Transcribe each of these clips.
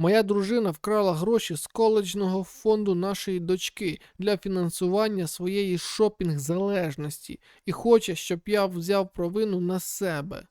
Моя дружина вкрала гроші з коледжного фонду нашої дочки для фінансування своєї шопінг залежності і хоче, щоб я взяв провину на себе.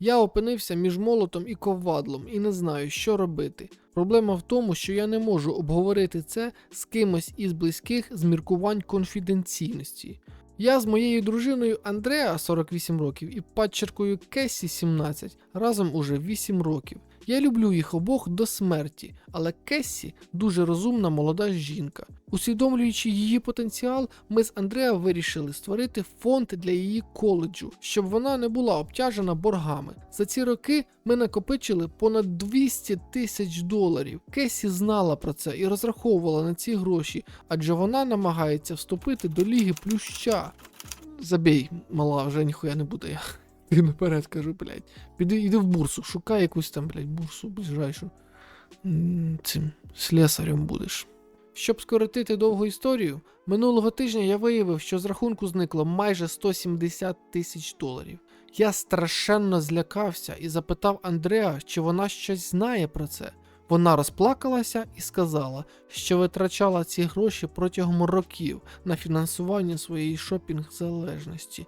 Я опинився між молотом і ковадлом і не знаю, що робити. Проблема в тому, що я не можу обговорити це з кимось із близьких з міркувань конфіденційності. Я з моєю дружиною Андреа 48 років і падчеркою Кесі 17 разом уже 8 років. Я люблю їх обох до смерті, але Кесі дуже розумна молода жінка. Усвідомлюючи її потенціал, ми з Андреа вирішили створити фонд для її коледжу, щоб вона не була обтяжена боргами. За ці роки ми накопичили понад 200 тисяч доларів. Кесі знала про це і розраховувала на ці гроші, адже вона намагається вступити до ліги плюща. Забій, мала, вже ніхуя не буде. Ти наперед кажу, блядь. Піди, іди в бурсу, шукай якусь там, блядь, бурсу ближайшу. Цим слесарем будеш. Щоб скоротити довгу історію, минулого тижня я виявив, що з рахунку зникло майже 170 тисяч доларів. Я страшенно злякався і запитав Андреа, чи вона щось знає про це. Вона розплакалася і сказала, що витрачала ці гроші протягом років на фінансування своєї шопінг залежності.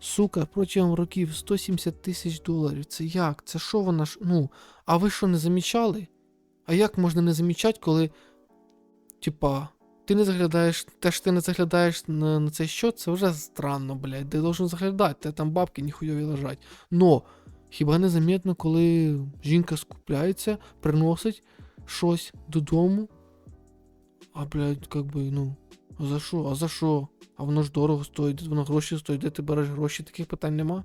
Сука, протягом років 170 тисяч доларів. Це як? Це що вона ж. Ну, а ви що не замічали? А як можна не замічати, коли. Типа, ти не заглядаєш, те, що ти не заглядаєш на, на цей счет, це вже странно, блядь. Ти должен заглядати, те там бабки ніхуйові лежать. Но хіба не замітно, коли жінка скупляється, приносить щось додому? А, блядь, как би, ну. А за що? А за що? А воно ж дорого стоїть, воно гроші стоїть, де ти береш гроші, таких питань нема.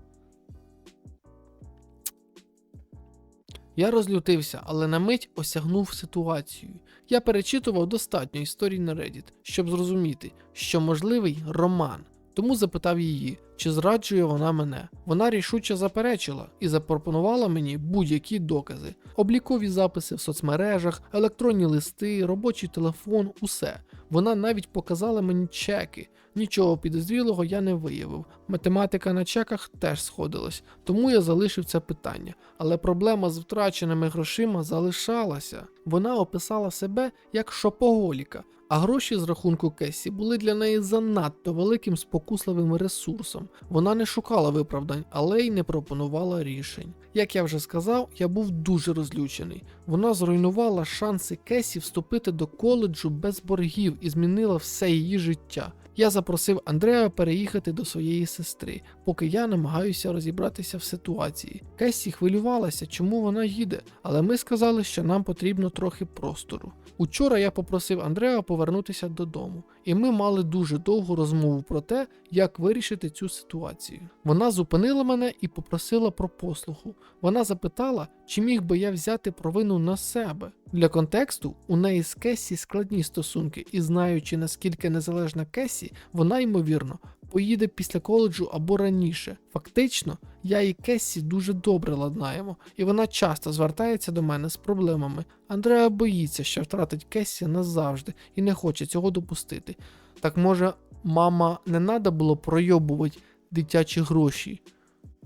Я розлютився, але на мить осягнув ситуацію. Я перечитував достатньо історій на Reddit, щоб зрозуміти, що можливий роман. Тому запитав її, чи зраджує вона мене. Вона рішуче заперечила і запропонувала мені будь-які докази: облікові записи в соцмережах, електронні листи, робочий телефон, усе. Вона навіть показала мені чеки. Нічого підозрілого я не виявив. Математика на чеках теж сходилась, тому я залишив це питання. Але проблема з втраченими грошима залишалася. Вона описала себе як шопоголіка, а гроші з рахунку Кесі були для неї занадто великим спокусливим ресурсом. Вона не шукала виправдань, але й не пропонувала рішень. Як я вже сказав, я був дуже розлючений. Вона зруйнувала шанси Кесі вступити до коледжу без боргів і змінила все її життя. Я запросив Андреа переїхати до своєї сестри, поки я намагаюся розібратися в ситуації. Кесі хвилювалася, чому вона їде, але ми сказали, що нам потрібно трохи простору. Учора я попросив Андреа повернутися додому, і ми мали дуже довгу розмову про те, як вирішити цю ситуацію. Вона зупинила мене і попросила про послуху. Вона запитала, чи міг би я взяти провину на себе. Для контексту у неї з Кесі складні стосунки, і знаючи наскільки незалежна Кесі, вона ймовірно поїде після коледжу або раніше. Фактично, я і Кесі дуже добре ладнаємо, і вона часто звертається до мене з проблемами. Андреа боїться, що втратить Кесі назавжди і не хоче цього допустити. Так може, мама, не треба було пройобувати дитячі гроші.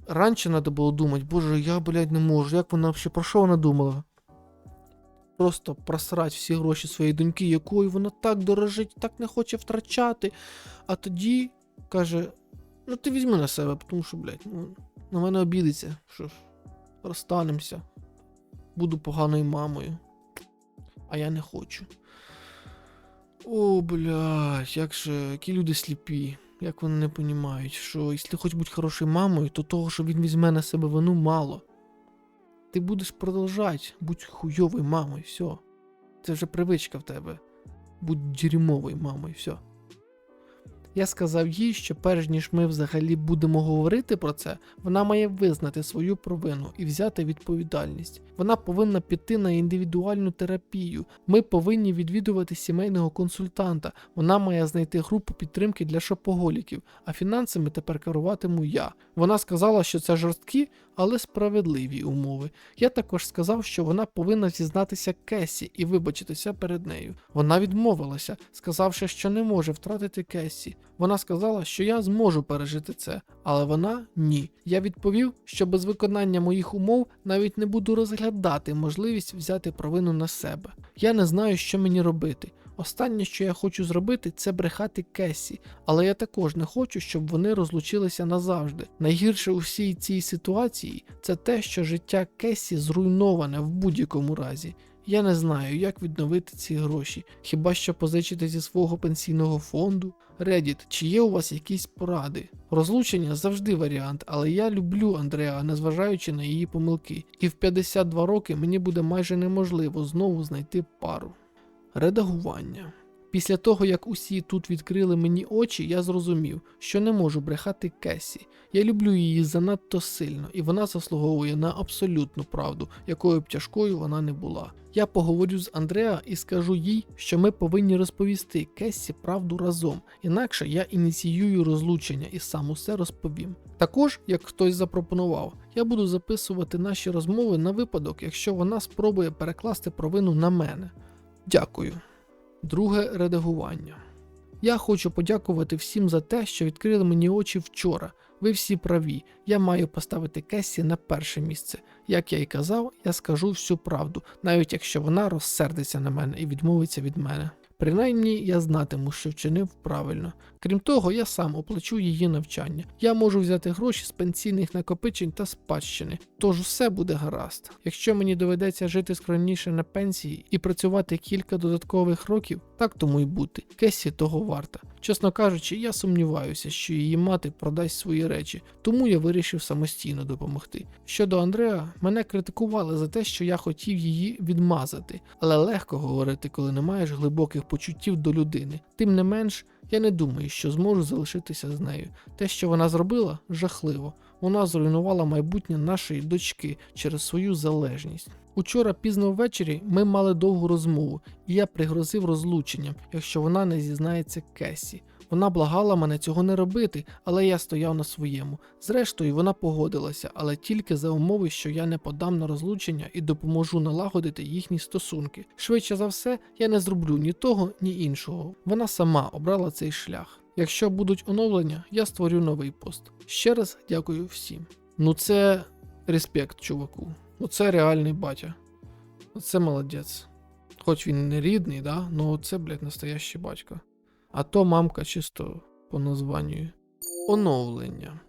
Раніше треба було думати, боже, я, блядь, не можу, як вона взагалі, про що вона думала? Просто просрать всі гроші своєї доньки, якою вона так дорожить, так не хоче втрачати. А тоді каже: ну ти візьми на себе, тому що, блядь, ну, на мене обідеться, що ж, розстанемося. Буду поганою мамою. А я не хочу. О, блядь, як же, які люди сліпі. Як вони не розуміють, що якщо хоч бути хорошою мамою, то того, що він візьме на себе вину, мало. Ти будеш продовжати бути хуйовою мамою, все. Це вже привичка в тебе. Будь дерьмовою мамою, все. Я сказав їй, що перш ніж ми взагалі будемо говорити про це, вона має визнати свою провину і взяти відповідальність. Вона повинна піти на індивідуальну терапію. Ми повинні відвідувати сімейного консультанта. Вона має знайти групу підтримки для шопоголіків, а фінансами тепер керуватиму я. Вона сказала, що це жорсткі, але справедливі умови. Я також сказав, що вона повинна зізнатися Кесі і вибачитися перед нею. Вона відмовилася, сказавши, що не може втратити Кесі. Вона сказала, що я зможу пережити це, але вона ні. Я відповів, що без виконання моїх умов навіть не буду розглядати можливість взяти провину на себе. Я не знаю, що мені робити. Останнє, що я хочу зробити, це брехати Кесі, але я також не хочу, щоб вони розлучилися назавжди. Найгірше у всій цій ситуації це те, що життя Кесі зруйноване в будь-якому разі. Я не знаю, як відновити ці гроші, хіба що позичити зі свого пенсійного фонду. Reddit, чи є у вас якісь поради? Розлучення завжди варіант, але я люблю Андреа, незважаючи на її помилки, і в 52 роки мені буде майже неможливо знову знайти пару. Редагування. Після того, як усі тут відкрили мені очі, я зрозумів, що не можу брехати Кесі. Я люблю її занадто сильно, і вона заслуговує на абсолютну правду, якою б тяжкою вона не була. Я поговорю з Андреа і скажу їй, що ми повинні розповісти Кесі правду разом, інакше я ініціюю розлучення і сам усе розповім. Також, як хтось запропонував, я буду записувати наші розмови на випадок, якщо вона спробує перекласти провину на мене. Дякую. Друге редагування. Я хочу подякувати всім за те, що відкрили мені очі вчора. Ви всі праві. Я маю поставити Кесі на перше місце. Як я й казав, я скажу всю правду, навіть якщо вона розсердиться на мене і відмовиться від мене. Принаймні я знатиму, що вчинив правильно. Крім того, я сам оплачу її навчання. Я можу взяти гроші з пенсійних накопичень та спадщини, тож все буде гаразд. Якщо мені доведеться жити скромніше на пенсії і працювати кілька додаткових років, так тому й бути. Кесі того варта. Чесно кажучи, я сумніваюся, що її мати продасть свої речі, тому я вирішив самостійно допомогти. Щодо Андреа, мене критикували за те, що я хотів її відмазати, але легко говорити, коли не маєш глибоких почуттів до людини. Тим не менш, я не думаю, що зможу залишитися з нею. Те, що вона зробила, жахливо. Вона зруйнувала майбутнє нашої дочки через свою залежність. Учора пізно ввечері ми мали довгу розмову, і я пригрозив розлученням, якщо вона не зізнається Кесі. Вона благала мене цього не робити, але я стояв на своєму. Зрештою, вона погодилася, але тільки за умови, що я не подам на розлучення і допоможу налагодити їхні стосунки. Швидше за все, я не зроблю ні того, ні іншого. Вона сама обрала цей шлях. Якщо будуть оновлення, я створю новий пост. Ще раз дякую всім. Ну це респект, чуваку. Оце реальний батя. Оце молодець. Хоч він не рідний, да? Ну це, блядь, настоящий батько. А то мамка чисто по названню. Оновлення.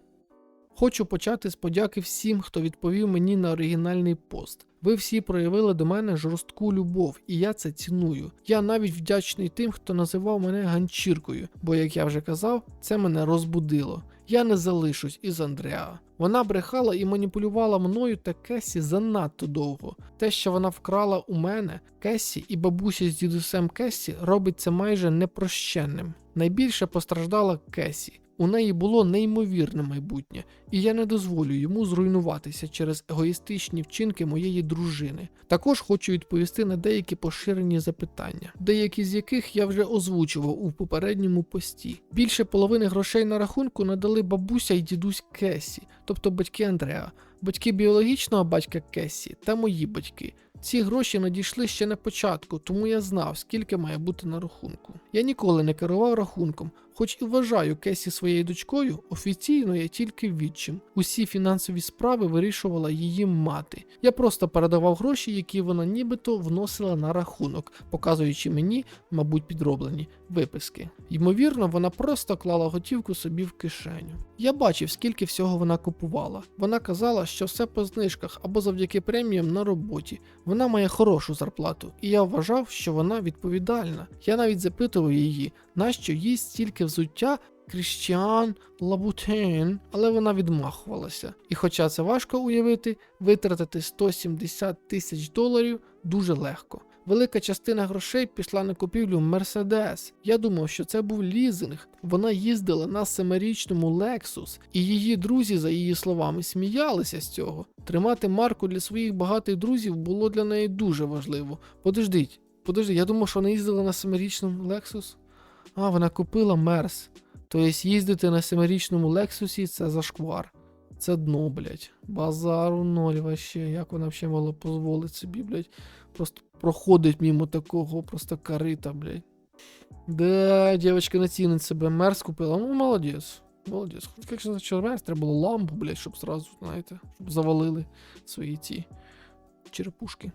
Хочу почати з подяки всім, хто відповів мені на оригінальний пост. Ви всі проявили до мене жорстку любов, і я це ціную. Я навіть вдячний тим, хто називав мене ганчіркою, бо, як я вже казав, це мене розбудило. Я не залишусь із Андреа. Вона брехала і маніпулювала мною та Кесі занадто довго. Те, що вона вкрала у мене, Кесі і бабусі з дідусем Кесі робить це майже непрощенним. Найбільше постраждала Кесі. У неї було неймовірне майбутнє, і я не дозволю йому зруйнуватися через егоїстичні вчинки моєї дружини. Також хочу відповісти на деякі поширені запитання, деякі з яких я вже озвучував у попередньому пості. Більше половини грошей на рахунку надали бабуся і дідусь Кесі, тобто батьки Андреа, батьки біологічного батька Кесі та мої батьки. Ці гроші надійшли ще на початку, тому я знав, скільки має бути на рахунку. Я ніколи не керував рахунком, хоч і вважаю Кесі своєю дочкою, офіційно я тільки відчим. Усі фінансові справи вирішувала її мати. Я просто передавав гроші, які вона нібито вносила на рахунок, показуючи мені, мабуть, підроблені виписки. Ймовірно, вона просто клала готівку собі в кишеню. Я бачив, скільки всього вона купувала. Вона казала, що все по знижках або завдяки преміям на роботі. Вона має хорошу зарплату, і я вважав, що вона відповідальна. Я навіть запитував її, нащо їй стільки взуття Крістіан Лабутен, але вона відмахувалася. І хоча це важко уявити, витратити 170 тисяч доларів дуже легко. Велика частина грошей пішла на купівлю Мерседес. Я думав, що це був лізинг. Вона їздила на семирічному Lexus, і її друзі, за її словами, сміялися з цього. Тримати марку для своїх багатих друзів було для неї дуже важливо. Подождіть, подождіть, я думав, що вона їздила на семирічному Lexus. А, вона купила Мерс. Тобто їздити на семирічному Лексусі це зашквар. Це дно, блядь. Базару ноль вообще. Як вона взагалі могла дозволити собі, блядь, просто проходить мимо такого просто корита, блядь. Да, дівчинка не цінить себе, мерз купила. Ну, молодець. Молодець. Як же значить мерз, треба було лампу, блядь, щоб зразу, знаєте, щоб завалили свої ці черепушки.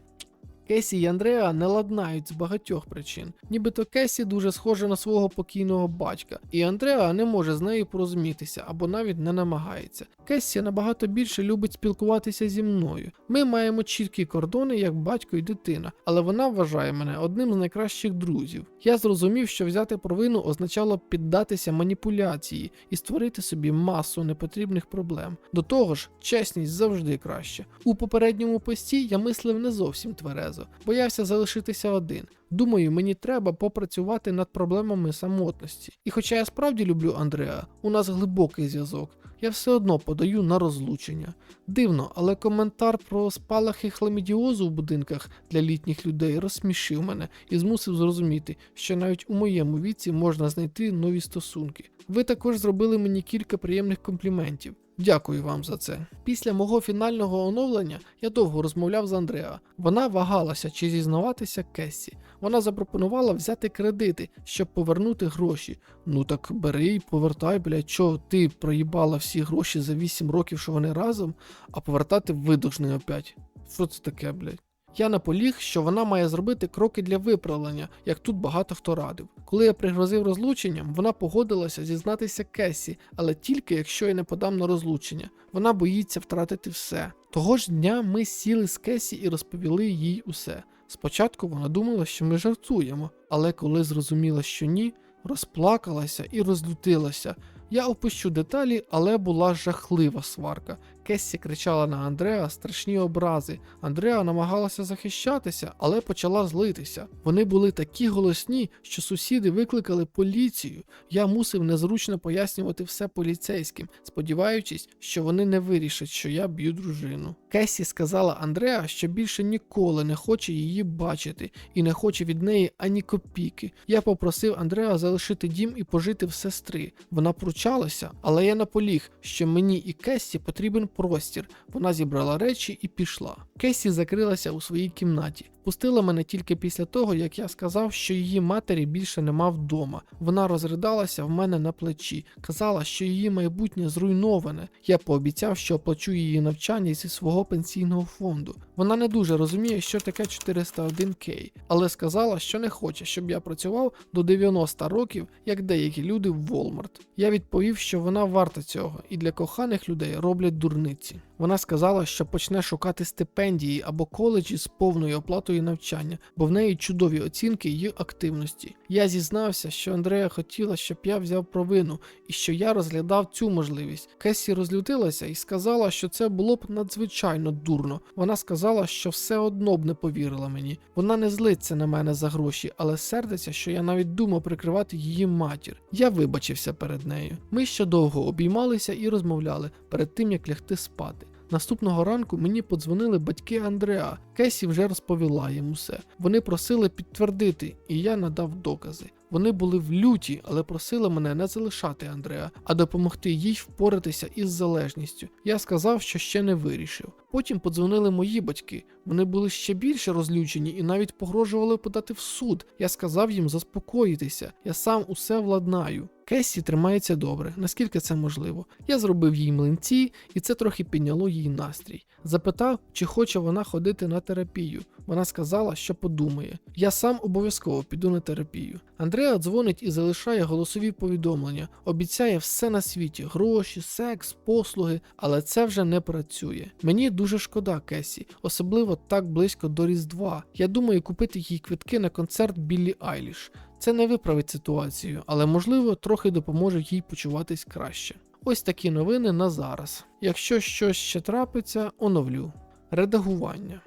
Кесі і Андреа не ладнають з багатьох причин. Нібито Кесі дуже схожа на свого покійного батька, і Андреа не може з нею порозумітися або навіть не намагається. Кесі набагато більше любить спілкуватися зі мною. Ми маємо чіткі кордони як батько і дитина, але вона вважає мене одним з найкращих друзів. Я зрозумів, що взяти провину означало піддатися маніпуляції і створити собі масу непотрібних проблем. До того ж, чесність завжди краще. У попередньому пості я мислив не зовсім тверезо, боявся залишитися один. Думаю, мені треба попрацювати над проблемами самотності. І хоча я справді люблю Андреа, у нас глибокий зв'язок. Я все одно подаю на розлучення. Дивно, але коментар про спалахи хламідіозу в будинках для літніх людей розсмішив мене і змусив зрозуміти, що навіть у моєму віці можна знайти нові стосунки. Ви також зробили мені кілька приємних компліментів. Дякую вам за це. Після мого фінального оновлення я довго розмовляв з Андреа. Вона вагалася чи зізнаватися Кессі. Вона запропонувала взяти кредити, щоб повернути гроші. Ну так бери і повертай, блядь, чо ти проїбала всі гроші за 8 років, що вони разом, а повертати видовжний опять. Що це таке, блядь? Я наполіг, що вона має зробити кроки для виправлення, як тут багато хто радив. Коли я пригрозив розлученням, вона погодилася зізнатися Кесі, але тільки якщо я не подам на розлучення. Вона боїться втратити все. Того ж дня ми сіли з Кесі і розповіли їй усе. Спочатку вона думала, що ми жартуємо, але коли зрозуміла, що ні, розплакалася і розлютилася. Я опущу деталі, але була жахлива сварка. Кессі кричала на Андреа страшні образи. Андреа намагалася захищатися, але почала злитися. Вони були такі голосні, що сусіди викликали поліцію. Я мусив незручно пояснювати все поліцейським, сподіваючись, що вони не вирішать, що я б'ю дружину. Кесі сказала Андреа, що більше ніколи не хоче її бачити і не хоче від неї ані копійки. Я попросив Андреа залишити дім і пожити в сестри. Вона пручалася, але я наполіг, що мені і Кесі потрібен простір. Вона зібрала речі і пішла. Кесі закрилася у своїй кімнаті. Пустила мене тільки після того, як я сказав, що її матері більше нема вдома. Вона розридалася в мене на плечі, казала, що її майбутнє зруйноване. Я пообіцяв, що оплачу її навчання зі свого пенсійного фонду. Вона не дуже розуміє, що таке 401к, але сказала, що не хоче, щоб я працював до 90 років, як деякі люди в Walmart. Я відповів, що вона варта цього, і для коханих людей роблять дурниці. নিচ্ছি। Вона сказала, що почне шукати стипендії або коледжі з повною оплатою навчання, бо в неї чудові оцінки її активності. Я зізнався, що Андрея хотіла, щоб я взяв провину і що я розглядав цю можливість. Кесі розлютилася і сказала, що це було б надзвичайно дурно. Вона сказала, що все одно б не повірила мені. Вона не злиться на мене за гроші, але сердиться, що я навіть думав прикривати її матір. Я вибачився перед нею. Ми ще довго обіймалися і розмовляли перед тим, як лягти спати. Наступного ранку мені подзвонили батьки Андреа. Кесі вже розповіла їм усе. Вони просили підтвердити, і я надав докази. Вони були в люті, але просили мене не залишати Андреа, а допомогти їй впоратися із залежністю. Я сказав, що ще не вирішив. Потім подзвонили мої батьки. Вони були ще більше розлючені і навіть погрожували подати в суд. Я сказав їм заспокоїтися. Я сам усе владнаю. Кесі тримається добре, наскільки це можливо. Я зробив їй млинці, і це трохи підняло їй настрій. Запитав, чи хоче вона ходити на терапію. Вона сказала, що подумає. Я сам обов'язково піду на терапію. Андреа дзвонить і залишає голосові повідомлення, обіцяє все на світі: гроші, секс, послуги, але це вже не працює. Мені дуже шкода Кесі, особливо так близько до Різдва. Я думаю купити їй квитки на концерт Біллі Айліш. Це не виправить ситуацію, але можливо трохи допоможе їй почуватись краще. Ось такі новини на зараз. Якщо щось ще трапиться, оновлю. Редагування.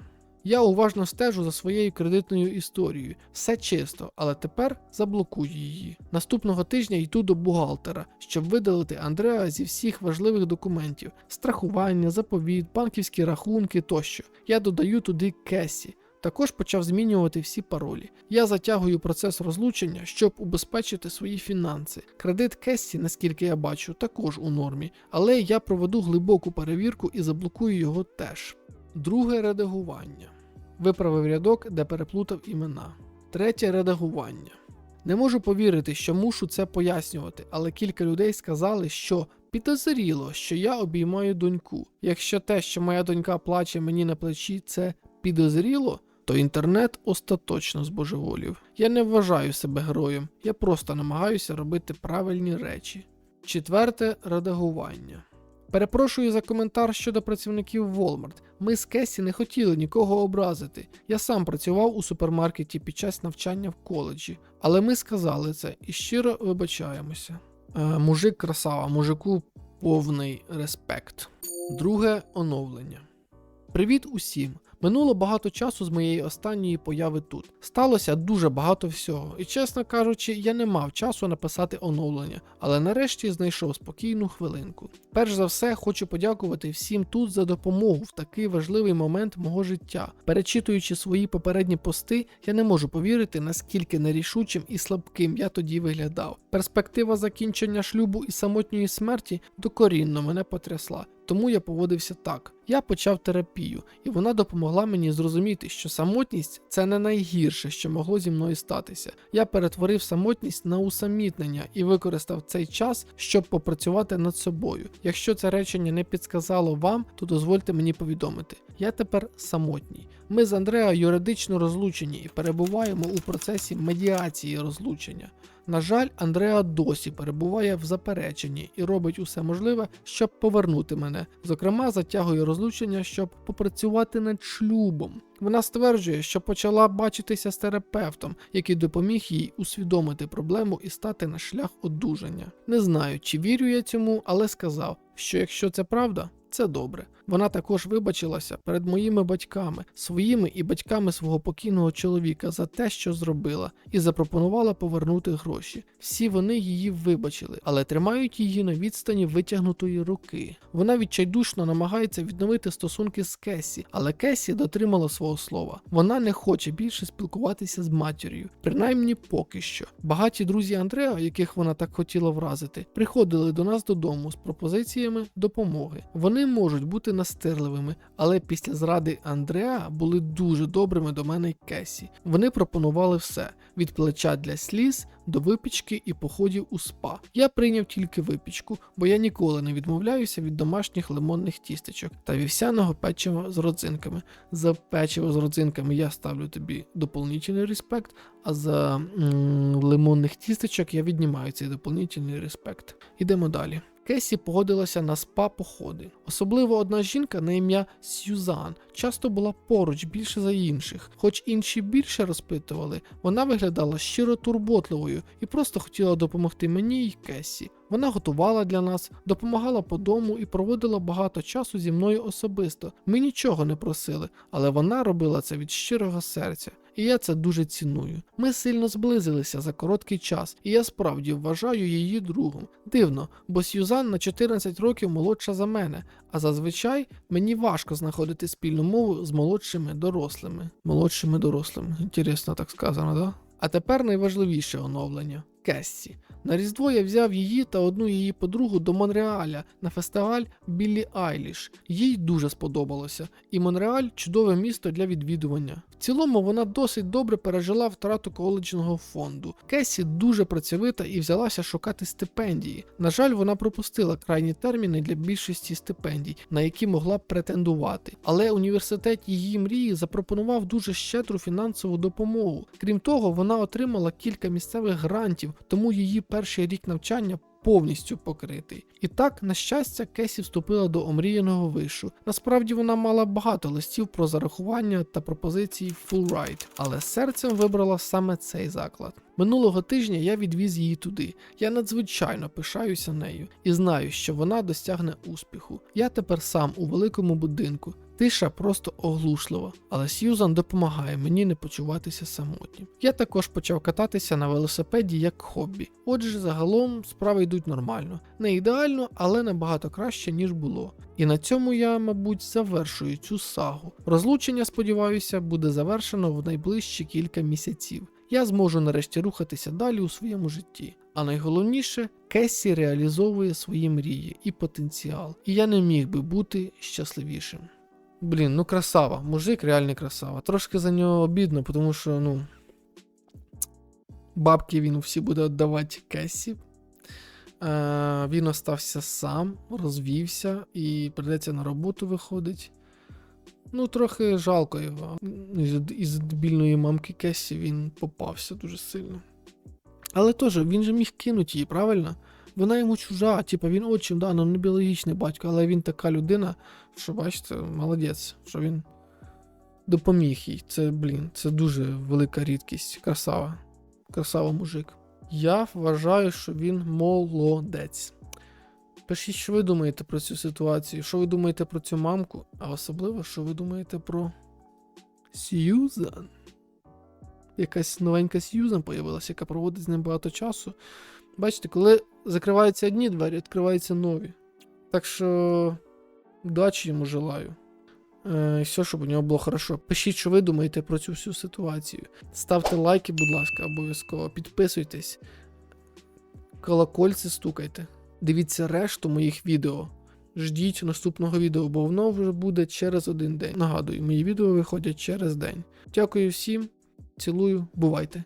Я уважно стежу за своєю кредитною історією. Все чисто, але тепер заблокую її. Наступного тижня йду до бухгалтера, щоб видалити Андреа зі всіх важливих документів: страхування, заповіт, банківські рахунки тощо. Я додаю туди Кесі. Також почав змінювати всі паролі. Я затягую процес розлучення, щоб убезпечити свої фінанси. Кредит Кессі, наскільки я бачу, також у нормі, але я проведу глибоку перевірку і заблокую його теж. Друге редагування. Виправив рядок, де переплутав імена. Третє редагування. Не можу повірити, що мушу це пояснювати, але кілька людей сказали, що підозріло, що я обіймаю доньку. Якщо те, що моя донька плаче мені на плечі, це підозріло, то інтернет остаточно збожеволів. Я не вважаю себе героєм, я просто намагаюся робити правильні речі. Четверте редагування. Перепрошую за коментар щодо працівників Walmart. Ми з Кесі не хотіли нікого образити. Я сам працював у супермаркеті під час навчання в коледжі, але ми сказали це і щиро вибачаємося. Е, мужик красава, мужику повний респект. Друге оновлення. Привіт усім! Минуло багато часу з моєї останньої появи тут. Сталося дуже багато всього, і чесно кажучи, я не мав часу написати оновлення, але нарешті знайшов спокійну хвилинку. Перш за все, хочу подякувати всім тут за допомогу в такий важливий момент мого життя. Перечитуючи свої попередні пости, я не можу повірити, наскільки нерішучим і слабким я тоді виглядав. Перспектива закінчення шлюбу і самотньої смерті докорінно мене потрясла. Тому я поводився так. Я почав терапію, і вона допомогла мені зрозуміти, що самотність це не найгірше, що могло зі мною статися. Я перетворив самотність на усамітнення і використав цей час, щоб попрацювати над собою. Якщо це речення не підсказало вам, то дозвольте мені повідомити. Я тепер самотній. Ми з Андреа юридично розлучені і перебуваємо у процесі медіації розлучення. На жаль, Андреа досі перебуває в запереченні і робить усе можливе, щоб повернути мене. Зокрема, затягує розлучення, щоб попрацювати над шлюбом. Вона стверджує, що почала бачитися з терапевтом, який допоміг їй усвідомити проблему і стати на шлях одужання. Не знаю, чи вірю я цьому, але сказав, що якщо це правда, це добре. Вона також вибачилася перед моїми батьками, своїми і батьками свого покійного чоловіка за те, що зробила, і запропонувала повернути гроші. Всі вони її вибачили, але тримають її на відстані витягнутої руки. Вона відчайдушно намагається відновити стосунки з Кесі, але Кесі дотримала свого слова. Вона не хоче більше спілкуватися з матір'ю, принаймні поки що. Багаті друзі Андреа, яких вона так хотіла вразити, приходили до нас додому з пропозиціями допомоги. Вони можуть бути настирливими, але після зради Андреа були дуже добрими до мене й Кесі. Вони пропонували все: від плеча для сліз до випічки і походів у спа. Я прийняв тільки випічку, бо я ніколи не відмовляюся від домашніх лимонних тістечок та вівсяного печива з родзинками. За печиво з родзинками я ставлю тобі доповнительний респект, а за м, лимонних тістечок я віднімаю цей доповнительний респект. Ідемо далі. Кесі погодилася на спа походи. Особливо одна жінка на ім'я Сюзан часто була поруч більше за інших. Хоч інші більше розпитували, вона виглядала щиро турботливою і просто хотіла допомогти мені й Кесі. Вона готувала для нас, допомагала по дому і проводила багато часу зі мною особисто. Ми нічого не просили, але вона робила це від щирого серця. І я це дуже ціную. Ми сильно зблизилися за короткий час, і я справді вважаю її другом. Дивно, бо Сюзан на 14 років молодша за мене, а зазвичай мені важко знаходити спільну мову з молодшими дорослими. Молодшими дорослими. Інтересно так сказано, да? А тепер найважливіше оновлення. Кессі. На Різдво я взяв її та одну її подругу до Монреаля на фестиваль Біллі Айліш. Їй дуже сподобалося, і Монреаль чудове місто для відвідування. В цілому вона досить добре пережила втрату коледжного фонду. Кесі дуже працьовита і взялася шукати стипендії. На жаль, вона пропустила крайні терміни для більшості стипендій, на які могла б претендувати. Але університет її мрії запропонував дуже щедру фінансову допомогу. Крім того, вона отримала кілька місцевих грантів, тому її перший рік навчання повністю покритий. І так, на щастя, Кесі вступила до омріяного вишу. Насправді вона мала багато листів про зарахування та пропозиції Fulbright, але серцем вибрала саме цей заклад. Минулого тижня я відвіз її туди. Я надзвичайно пишаюся нею і знаю, що вона досягне успіху. Я тепер сам у великому будинку. Тиша просто оглушлива, але Сьюзан допомагає мені не почуватися самотнім. Я також почав кататися на велосипеді як хобі. Отже, загалом справи йдуть нормально. Не ідеально, але набагато краще, ніж було. І на цьому я, мабуть, завершую цю сагу. Розлучення, сподіваюся, буде завершено в найближчі кілька місяців. Я зможу нарешті рухатися далі у своєму житті. А найголовніше, Кесі реалізовує свої мрії і потенціал, і я не міг би бути щасливішим. Блін, ну красава, мужик реальний красава. Трошки за нього обідно, тому що, ну. Бабки він всі буде віддавати Кесі. Е, він остався сам, розвівся і прийдеться на роботу виходить. Ну, трохи жалко його. Із дебільної мамки Кесі він попався дуже сильно. Але теж він же міг кинути її, правильно? Вона йому чужа, типа він отчим, да, ну не біологічний батько, але він така людина, що бачите, молодець, що він допоміг їй. Це, блін, це дуже велика рідкість. Красава. Красава мужик. Я вважаю, що він молодець. Пишіть, що ви думаєте про цю ситуацію, що ви думаєте про цю мамку, а особливо, що ви думаєте про Сьюзан. Якась новенька Сьюзан появилася, яка проводить з ним багато часу. Бачите, коли закриваються одні двері, відкриваються нові. Так що удачі йому желаю. Е, все, щоб у нього було хорошо. Пишіть, що ви думаєте про цю всю ситуацію. Ставте лайки, будь ласка, обов'язково. Підписуйтесь. Колокольці стукайте. Дивіться решту моїх відео. Ждіть наступного відео, бо воно вже буде через один день. Нагадую, мої відео виходять через день. Дякую всім, цілую, бувайте.